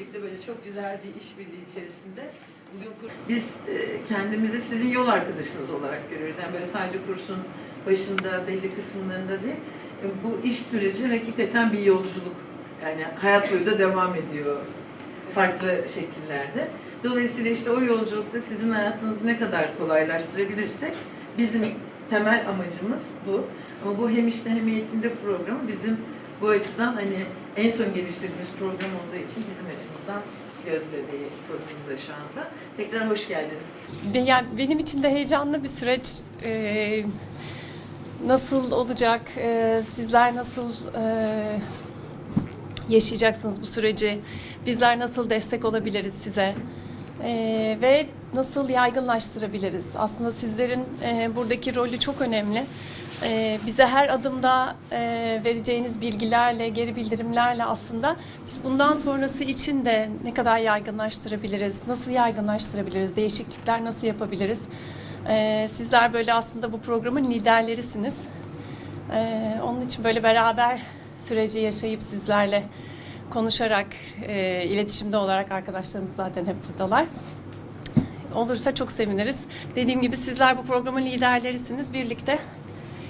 birlikte böyle çok güzel bir işbirliği içerisinde biz e, kendimizi sizin yol arkadaşınız olarak görüyoruz. Yani böyle sadece kursun başında belli kısımlarında değil. E, Bu iş süreci hakikaten bir yolculuk. Yani hayat boyu da devam ediyor farklı şekillerde. Dolayısıyla işte o yolculukta sizin hayatınızı ne kadar kolaylaştırabilirsek bizim temel amacımız bu. Ama bu hem işte hem eğitimde programı bizim bu açıdan hani en son geliştirdiğimiz program olduğu için bizim açımızdan göz bebeği programında şu anda. Tekrar hoş geldiniz. Yani benim için de heyecanlı bir süreç. Ee, nasıl olacak? Ee, sizler nasıl e, yaşayacaksınız bu süreci? Bizler nasıl destek olabiliriz size? Ee, ve nasıl yaygınlaştırabiliriz? Aslında sizlerin e, buradaki rolü çok önemli. Ee, bize her adımda e, vereceğiniz bilgilerle, geri bildirimlerle aslında biz bundan sonrası için de ne kadar yaygınlaştırabiliriz, nasıl yaygınlaştırabiliriz, değişiklikler nasıl yapabiliriz? Ee, sizler böyle aslında bu programın liderlerisiniz. Ee, onun için böyle beraber süreci yaşayıp sizlerle konuşarak, e, iletişimde olarak arkadaşlarımız zaten hep buradalar. Olursa çok seviniriz. Dediğim gibi sizler bu programın liderlerisiniz. Birlikte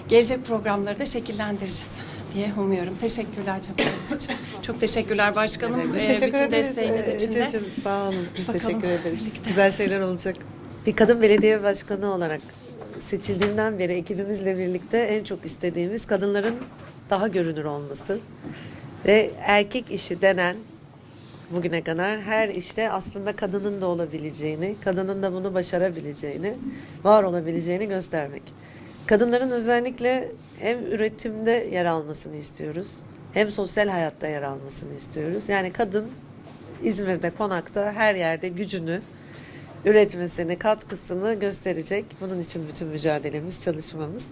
gelecek programları da şekillendireceğiz diye umuyorum. Teşekkürler çabalarınız için. Çok teşekkürler başkanım. Biz Ee, teşekkür bütün ederiz. desteğiniz için de. Ececiğim, sağ olun. Biz Bakalım, teşekkür ederiz. birlikte. Güzel şeyler olacak. Bir kadın belediye başkanı olarak seçildiğimden beri ekibimizle birlikte en çok istediğimiz kadınların daha görünür olması ve erkek işi denen bugüne kadar her işte aslında kadının da olabileceğini, kadının da bunu başarabileceğini, var olabileceğini göstermek. Kadınların özellikle hem üretimde yer almasını istiyoruz, hem sosyal hayatta yer almasını istiyoruz. Yani kadın İzmir'de, konakta, her yerde gücünü, üretmesini, katkısını gösterecek. Bunun için bütün mücadelemiz, çalışmamız.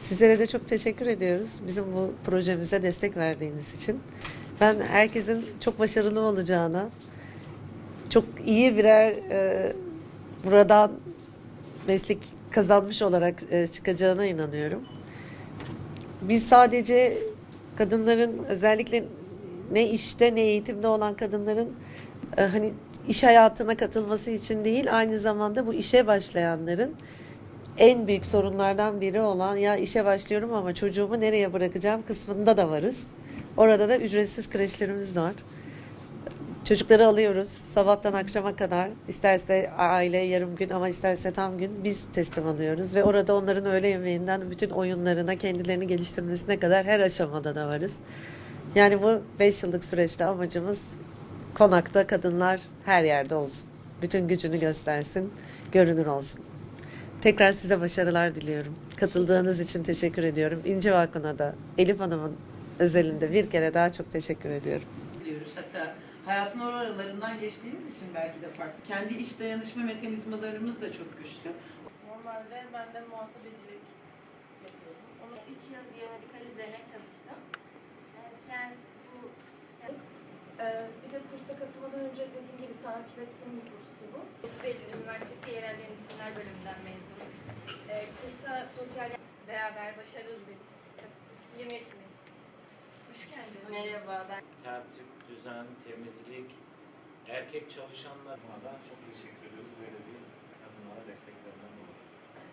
Sizlere de çok teşekkür ediyoruz. Bizim bu projemize destek verdiğiniz için. Ben herkesin çok başarılı olacağına, çok iyi birer e, buradan meslek kazanmış olarak e, çıkacağına inanıyorum. Biz sadece kadınların özellikle ne işte ne eğitimde olan kadınların e, hani iş hayatına katılması için değil aynı zamanda bu işe başlayanların en büyük sorunlardan biri olan ya işe başlıyorum ama çocuğumu nereye bırakacağım kısmında da varız. Orada da ücretsiz kreşlerimiz var. Çocukları alıyoruz sabahtan akşama kadar. İsterse aile yarım gün ama isterse tam gün biz teslim alıyoruz. Ve orada onların öğle yemeğinden bütün oyunlarına kendilerini geliştirmesine kadar her aşamada da varız. Yani bu 5 yıllık süreçte amacımız konakta kadınlar her yerde olsun. Bütün gücünü göstersin, görünür olsun. Tekrar size başarılar diliyorum. Katıldığınız için teşekkür ediyorum. İnci Vakı'na da Elif Hanım'ın özelinde bir kere daha çok teşekkür ediyorum. Hatta hayatın oralarından geçtiğimiz için belki de farklı. Kendi iş dayanışma mekanizmalarımız da çok güçlü. Normalde ben de muhasebecilik yapıyordum. Onu 3 yıl biyomedikal üzerine çalıştım. Yani sen bu sen Ee, bir de kursa katılmadan önce dediğim gibi takip ettiğim bir kurstu bu. 9 Eylül Üniversitesi Yerel Yönetimler bölümünden mezunum. Ee, kursa sosyal beraber başarılı bir 20 yaşındayım. Hoş geldin. Merhaba ben. tertip, düzen, temizlik, erkek çalışanlarına da çok teşekkür ediyoruz böyle bir kadınlara desteklerinden dolayı.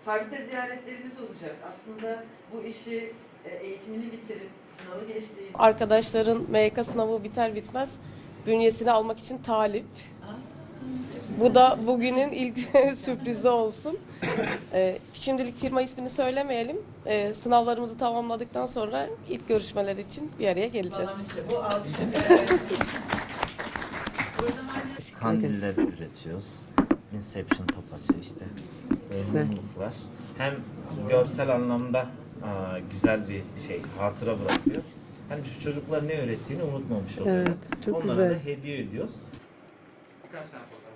Fabrika ziyaretleriniz olacak. Aslında bu işi e, eğitimini bitirip sınavı geçtiği Arkadaşların MYK sınavı biter bitmez bünyesini almak için talip. Bu da bugünün ilk sürprizi olsun. Ee, şimdilik firma ismini söylemeyelim. Ee, sınavlarımızı tamamladıktan sonra ilk görüşmeler için bir araya geleceğiz. bu hala Kandiller üretiyoruz. Inception tapacı işte. Mumluklar. Hem görsel anlamda aa, güzel bir şey, hatıra bırakıyor. Hem şu çocuklar ne öğrettiğini unutmamış oluyorlar. Evet, çok Onlara güzel. da hediye ediyoruz. Birkaç tane fotoğraf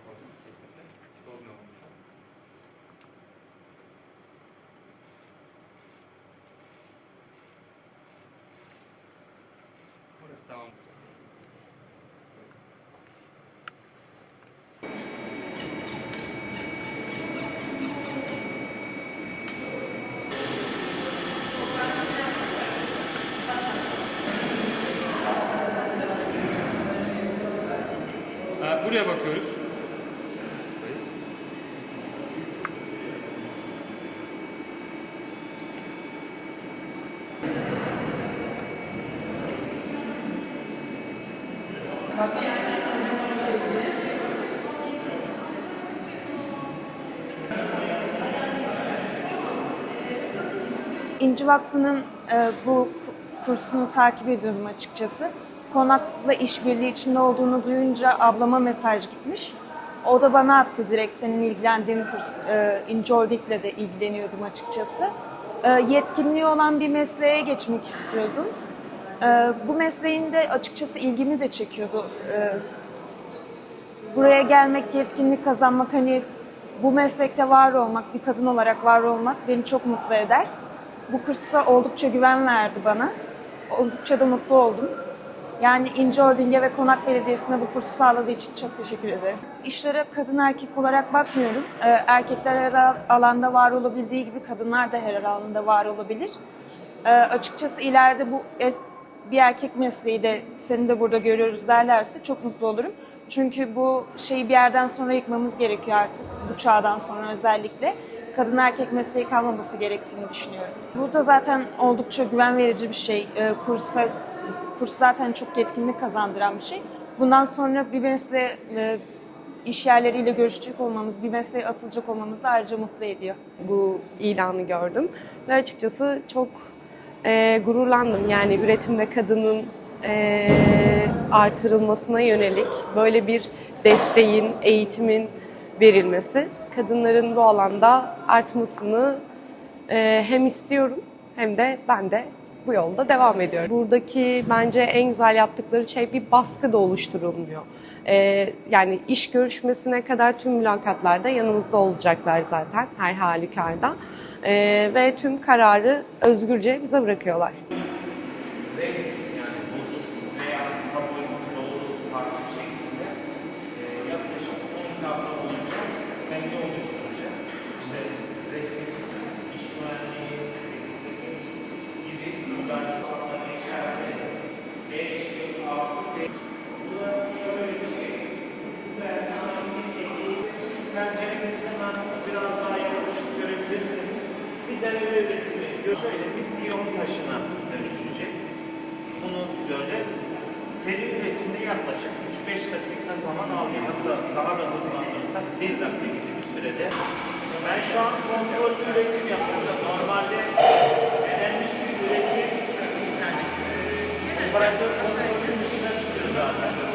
şuraya bakıyoruz. İnci Vakfı'nın e, bu ku- kursunu takip ediyordum açıkçası. Konakla işbirliği içinde olduğunu duyunca ablama mesaj gitmiş. O da bana attı direkt senin ilgilendiğin kurs. E, İnci Holding'le de ilgileniyordum açıkçası. E, yetkinliği olan bir mesleğe geçmek istiyordum. E, bu mesleğin de açıkçası ilgimi de çekiyordu. E, buraya gelmek, yetkinlik kazanmak hani bu meslekte var olmak, bir kadın olarak var olmak beni çok mutlu eder. Bu kursta oldukça güven verdi bana. Oldukça da mutlu oldum. Yani İnci Holding'e ve Konak Belediyesi'ne bu kursu sağladığı için çok teşekkür ederim. İşlere kadın erkek olarak bakmıyorum. Ee, erkekler her al- alanda var olabildiği gibi kadınlar da her alanda var olabilir. Ee, açıkçası ileride bu bir erkek mesleği de seni de burada görüyoruz derlerse çok mutlu olurum. Çünkü bu şeyi bir yerden sonra yıkmamız gerekiyor artık bu çağdan sonra özellikle. Kadın erkek mesleği kalmaması gerektiğini düşünüyorum. Burada zaten oldukça güven verici bir şey. Ee, kursa, kurs zaten çok yetkinlik kazandıran bir şey. Bundan sonra bir mesleğe, e, iş yerleriyle görüşecek olmamız, bir mesleğe atılacak olmamız da ayrıca mutlu ediyor. bu ilanı gördüm ve açıkçası çok e, gururlandım. Yani üretimde kadının e, artırılmasına yönelik böyle bir desteğin, eğitimin verilmesi kadınların bu alanda artmasını e, hem istiyorum hem de ben de bu yolda devam ediyorum. Buradaki bence en güzel yaptıkları şey bir baskı da oluşturulmuyor. Ee, yani iş görüşmesine kadar tüm mülakatlarda yanımızda olacaklar zaten her halükarda. Ee, ve tüm kararı özgürce bize bırakıyorlar. e, yaklaşık 10 tablo olunca rengi oluşturacak. İşte resim, iş güvenliği, Şöyle bir piyon taşına dönüşecek. Bunu göreceğiz. Seri üretimde yaklaşık 3-5 dakika zaman alıyor. Hatta daha da hızlandırırsak 1 dakika gibi bir sürede. Ben şu an kontrollü üretim yapıyorum. Normalde bir üretim yani operatör kontrolünün dışına çıkıyor zaten.